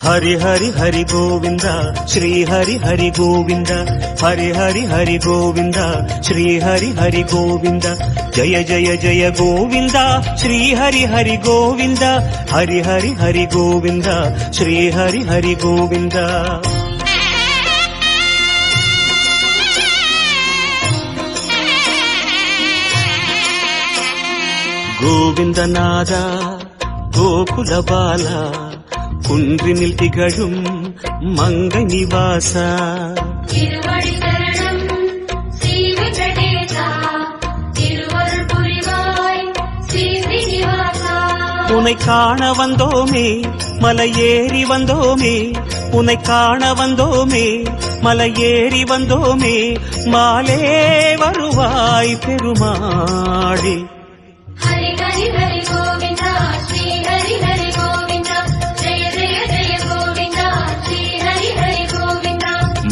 హరి హరి హరి గోవింద శ్రీ హరి హరి గోవింద హరి హరి హరి గోవింద శ్రీ హరి హరి గోవింద జయ జయ జయ గోవింద శ్రీ హరి హరి గోవింద హరి హరి హరి గోవింద శ్రీ హరి హరి గోవింద గోవిందనాథ గోకుల బాలా കുன்றினில் திகழும் மங்கை நிவாச. உன்னை காண வந்தோமே மலை ஏறி வந்தோமே. உன்னை காண வந்தோமே மலை ஏறி வந்தோமே. மாலே வருவாய் பெருமாளே.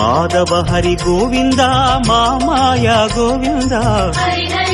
கோவிந்தா மாதவ ஹரி கோவிந்தா மாமாயா கோவிந்தா ஹரி ஹரி